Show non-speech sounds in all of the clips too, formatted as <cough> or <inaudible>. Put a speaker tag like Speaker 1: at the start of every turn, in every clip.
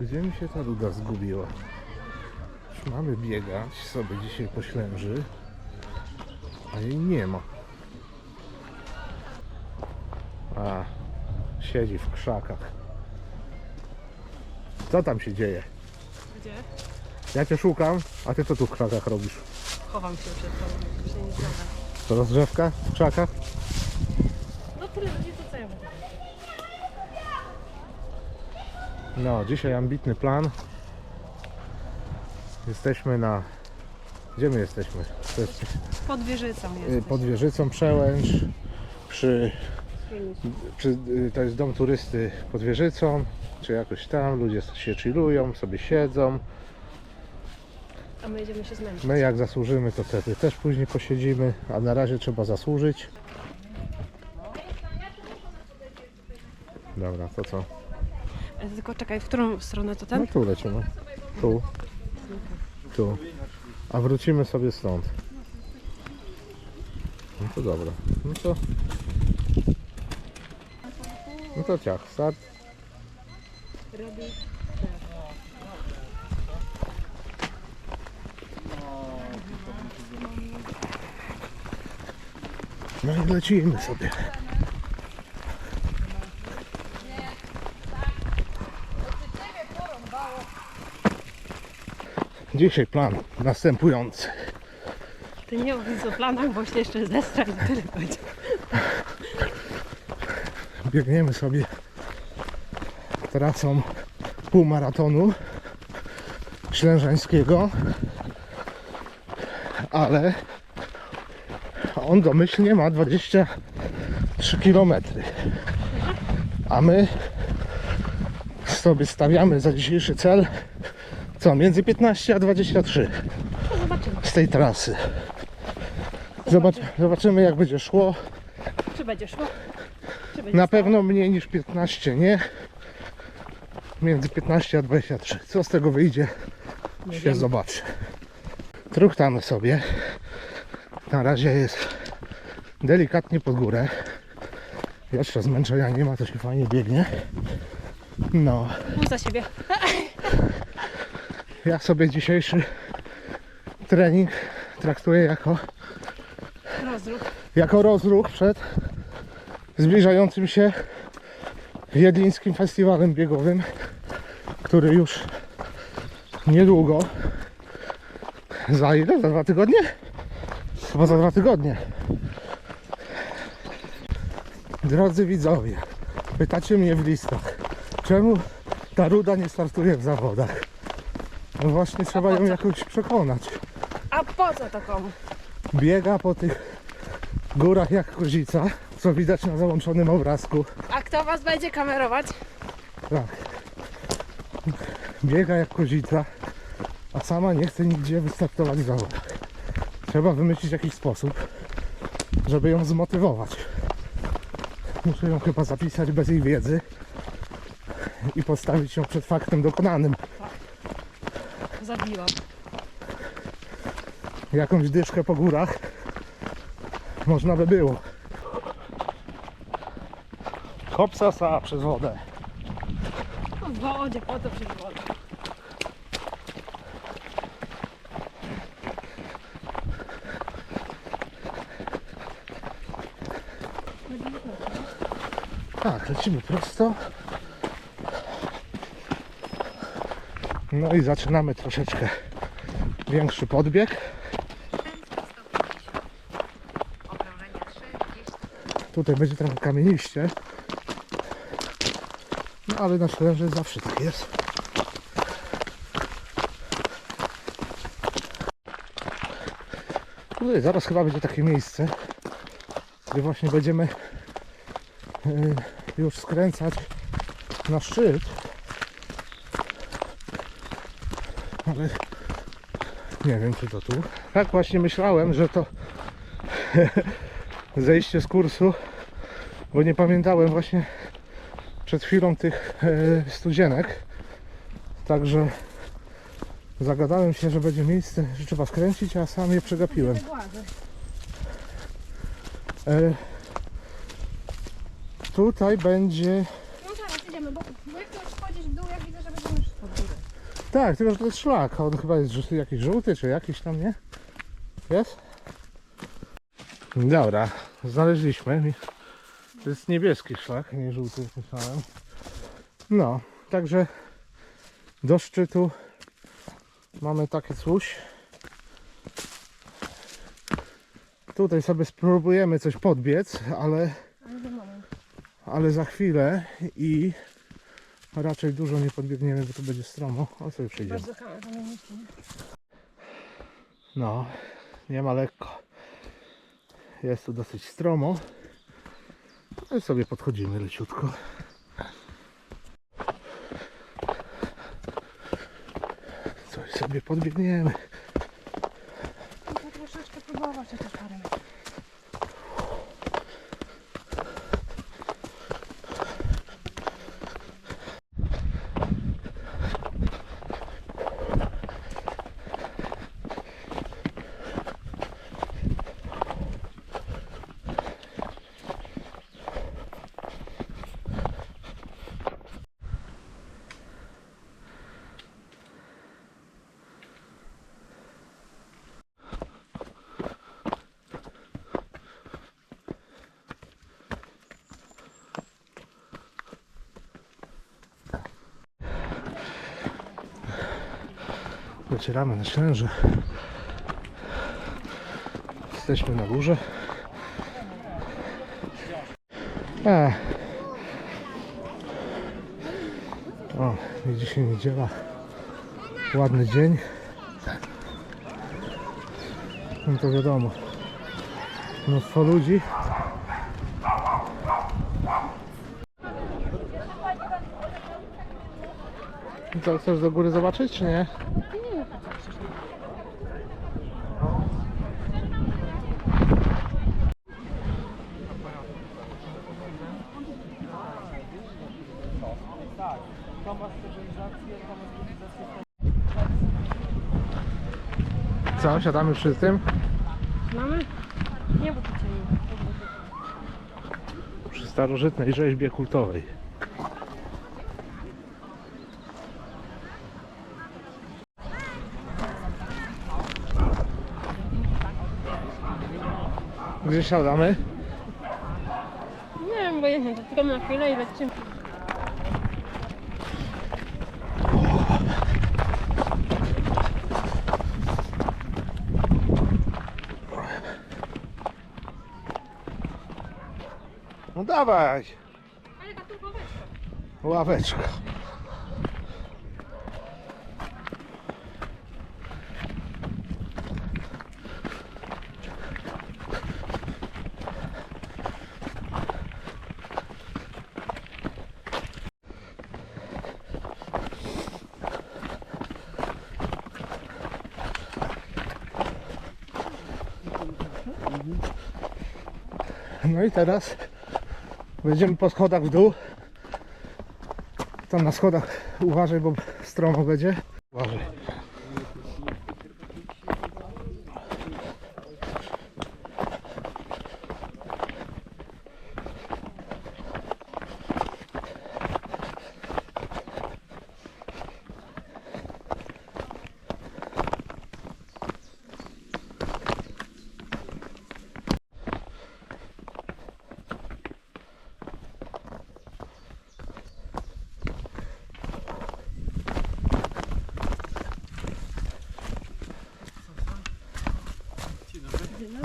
Speaker 1: Gdzie mi się ta ruda zgubiła? Już mamy biegać sobie dzisiaj po Ślęży, a jej nie ma. A, siedzi w krzakach. Co tam się dzieje?
Speaker 2: Gdzie?
Speaker 1: Ja cię szukam, a ty co tu w krzakach robisz?
Speaker 2: Chowam się przed tobą, się nie zgadza.
Speaker 1: To rozgrzewka w krzakach?
Speaker 2: No tyle to co ja mówię?
Speaker 1: No, dzisiaj ambitny plan. Jesteśmy na... Gdzie my jesteśmy? Jest
Speaker 2: Pod wieżycą
Speaker 1: y,
Speaker 2: jesteś.
Speaker 1: pod wieżycą Przełęcz, przy, przy, y, to jest dom turysty pod wieżycą, czy jakoś tam, ludzie się chillują, sobie siedzą.
Speaker 2: A my jedziemy się zmęczyć.
Speaker 1: My jak zasłużymy, to wtedy też później posiedzimy, a na razie trzeba zasłużyć. Dobra, to co?
Speaker 2: Tylko czekaj, w którą stronę to
Speaker 1: No
Speaker 2: ten?
Speaker 1: tu lecimy. Tu. Tu. A wrócimy sobie stąd. No to dobra. No to... No to ciach, start. No i lecimy sobie. Dzisiaj plan następujący.
Speaker 2: Ty nie mówisz o planach, bo się jeszcze zestra i tyle będzie.
Speaker 1: biegniemy sobie trasą półmaratonu ślężańskiego, ale on domyślnie ma 23 km. A my sobie stawiamy za dzisiejszy cel co między 15 a 23
Speaker 2: No zobaczymy,
Speaker 1: z tej trasy. Zobacz, zobaczymy jak będzie szło.
Speaker 2: czy będzie szło. Czy będzie
Speaker 1: Na
Speaker 2: stało.
Speaker 1: pewno mniej niż 15 nie. Między 15 a 23. Co z tego wyjdzie,
Speaker 2: Nie
Speaker 1: się
Speaker 2: wiem.
Speaker 1: zobaczy. Truchtamy sobie. Na razie jest delikatnie pod górę. Jeszcze zmęczenia nie ma, to się fajnie biegnie. No,
Speaker 2: Mów za siebie. <laughs>
Speaker 1: ja sobie dzisiejszy trening traktuję jako,
Speaker 2: Rozruch.
Speaker 1: jako rozruch przed zbliżającym się Wiedlińskim Festiwalem Biegowym, który już niedługo, za ile? Za dwa tygodnie? Chyba za dwa tygodnie. Drodzy widzowie, pytacie mnie w listach, czemu ta ruda nie startuje w zawodach? No właśnie trzeba ją jakoś przekonać.
Speaker 2: A po co to komu?
Speaker 1: Biega po tych górach jak kozica, co widać na załączonym obrazku.
Speaker 2: A kto was będzie kamerować?
Speaker 1: Tak. Biega jak kozica, a sama nie chce nigdzie wystartować w zawodach. Trzeba wymyślić jakiś sposób, żeby ją zmotywować. Muszę ją chyba zapisać bez jej wiedzy i postawić ją przed faktem dokonanym.
Speaker 2: Zabiłam.
Speaker 1: Jakąś dyszkę po górach można by było. Hopsasa przez wodę.
Speaker 2: No w wodzie, po to przez wodę.
Speaker 1: Tak, lecimy prosto. No i zaczynamy troszeczkę większy podbieg. Tutaj będzie trochę kamieniście. No ale na szlerze zawsze tak jest. Tutaj zaraz chyba będzie takie miejsce, gdzie właśnie będziemy y, już skręcać na szczyt. Ale nie wiem czy to tu. Tak właśnie myślałem, że to <laughs> zejście z kursu, bo nie pamiętałem właśnie przed chwilą tych e, studzienek. Także zagadałem się, że będzie miejsce, że trzeba skręcić, a sam je przegapiłem. E, tutaj będzie
Speaker 2: No zaraz idziemy, bo, bo jak chcesz wchodzić w dół, jak widzę, że będziemy szło.
Speaker 1: Tak, tylko że to jest szlak. On chyba jest żółty- jakiś żółty, czy jakiś tam, nie? Jest? Dobra, znaleźliśmy. To jest niebieski szlak, nie żółty, myślałem. No, także do szczytu mamy takie coś. Tutaj sobie spróbujemy coś podbiec, ale,
Speaker 2: ale za
Speaker 1: chwilę i raczej dużo nie podbiegniemy, bo tu będzie stromo. O sobie przejdziemy.
Speaker 2: Bardzo.
Speaker 1: No, nie ma lekko. Jest tu dosyć stromo. No i sobie podchodzimy leciutko. Coś sobie podbiegniemy.
Speaker 2: Muszę troszeczkę próbować te parę metrów.
Speaker 1: Docieramy na Ślęże. Jesteśmy na górze. A. O, i dzisiaj niedziela. Ładny dzień. No to wiadomo. Mnóstwo ludzi. I Co, chcesz do góry zobaczyć, czy nie? Co, siadamy przy tym?
Speaker 2: Mamy? Nie, bo to ciemno.
Speaker 1: Przy starożytnej rzeźbie kultowej. Gdzie siadamy?
Speaker 2: Nie wiem, bo nie to tylko na chwilę i lecimy.
Speaker 1: No dawaj!
Speaker 2: Ale tak tylko weź.
Speaker 1: Ławeczka. No i teraz będziemy po schodach w dół. Tam na schodach uważaj, bo stromo będzie.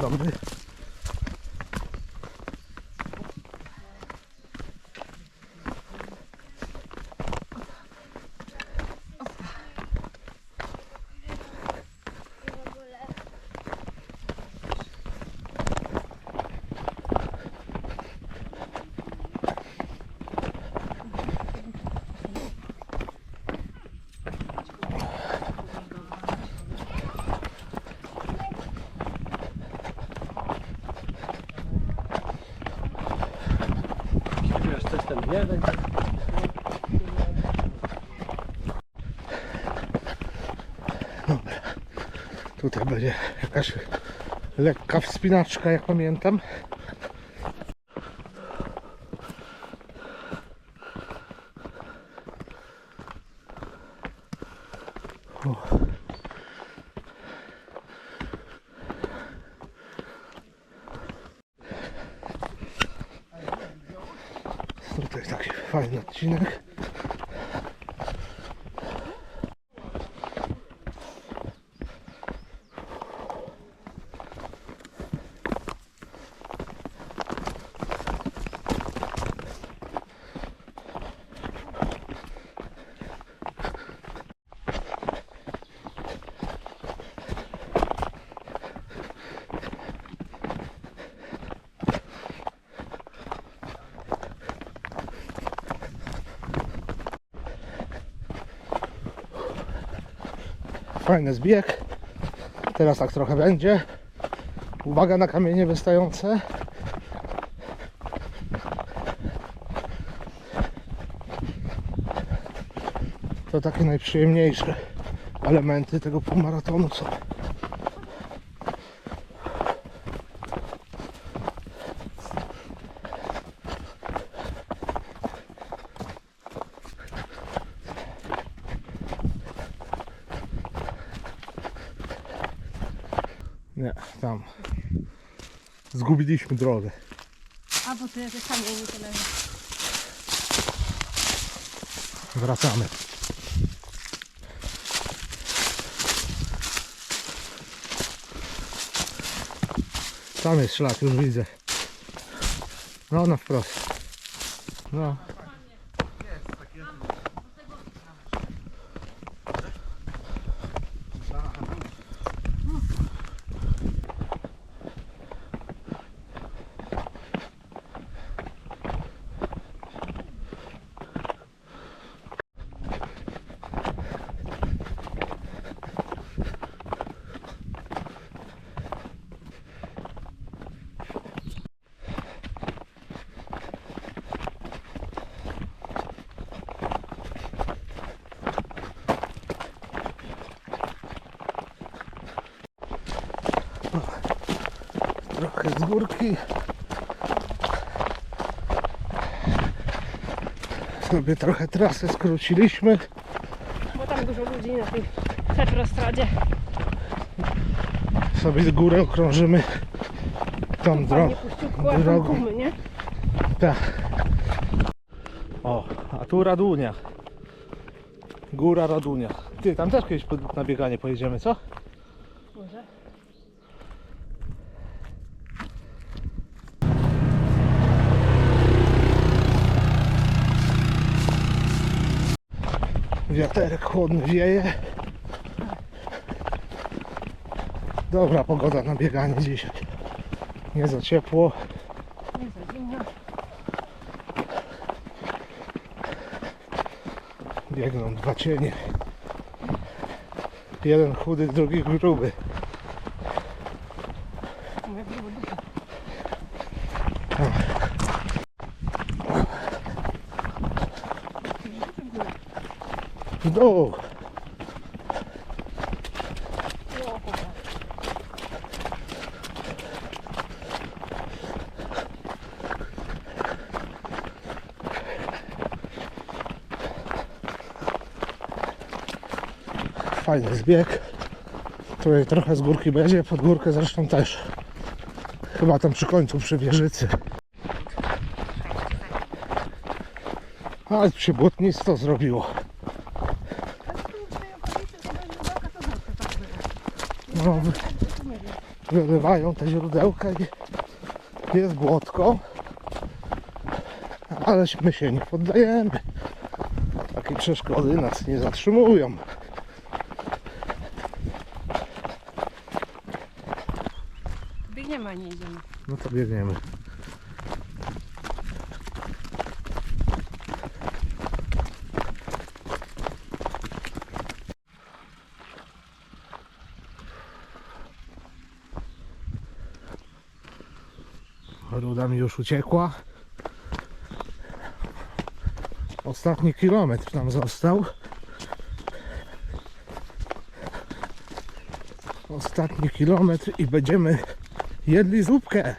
Speaker 1: Uważaj.
Speaker 3: Jeden.
Speaker 1: Tutaj będzie jakaś lekka wspinaczka, jak pamiętam. Tutaj taki fajny odcinek. Fajny zbieg. Teraz tak trochę będzie. Uwaga na kamienie wystające. To takie najprzyjemniejsze elementy tego półmaratonu są. Nie, tam. Zgubiliśmy drogę.
Speaker 2: A bo tu jakieś kamienie tyle.
Speaker 1: Wracamy. Tam jest szlak, już widzę. No, na wprost. No. Trochę z górki. Sobie trochę trasę skróciliśmy.
Speaker 2: Bo tam dużo ludzi na tej Petrostradzie.
Speaker 1: Sobie górę okrążymy tą drogą. drogą.
Speaker 2: kumy, nie?
Speaker 1: Tak. O, a tu Radunia. Góra Radunia. Ty, tam też kiedyś pod- na bieganie pojedziemy, co?
Speaker 2: Może.
Speaker 1: Wiaterek chłodny wieje. Dobra pogoda na bieganie dzisiaj. Nie za ciepło.
Speaker 2: Nie za zimno.
Speaker 1: Biegną dwa cienie. Jeden chudy, drugi gruby.
Speaker 2: Mówię, grubo dupa.
Speaker 1: W dół. Fajny zbieg. Tutaj trochę z górki będzie, pod górkę zresztą też. Chyba tam przy końcu, przy wieżycy. Ale się błotnisto zrobiło. No, wy- wylewają te źródełka i jest błotko. Ale my się nie poddajemy. Takie przeszkody nas nie zatrzymują.
Speaker 2: Biegniemy, a nie idziemy.
Speaker 1: No to biegniemy. już uciekła. Ostatni kilometr nam został. Ostatni kilometr i będziemy jedli zupkę.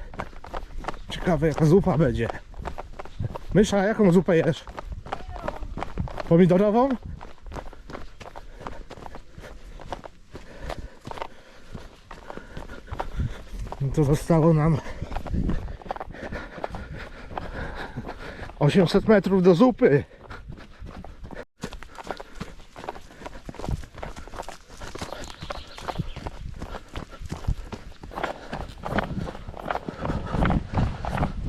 Speaker 1: Ciekawe jaka zupa będzie. Mysza, jaką zupę jesz? Pomidorową? No to zostało nam 800 metrów do zupy.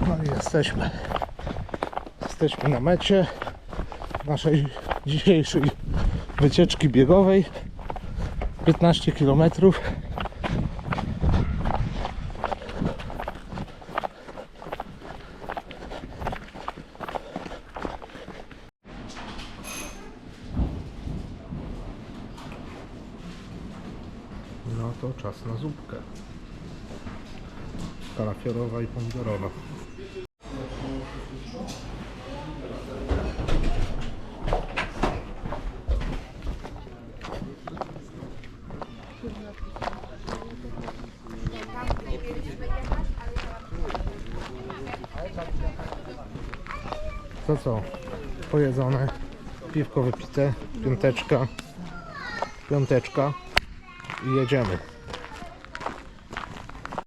Speaker 1: No i jesteśmy. Jesteśmy na mecie naszej dzisiejszej wycieczki biegowej. 15 km. No to czas na zupkę. Kalafiorowa i pomidorowa. To co? Pojedzone, piwko wypite, piąteczka, piąteczka i jedziemy.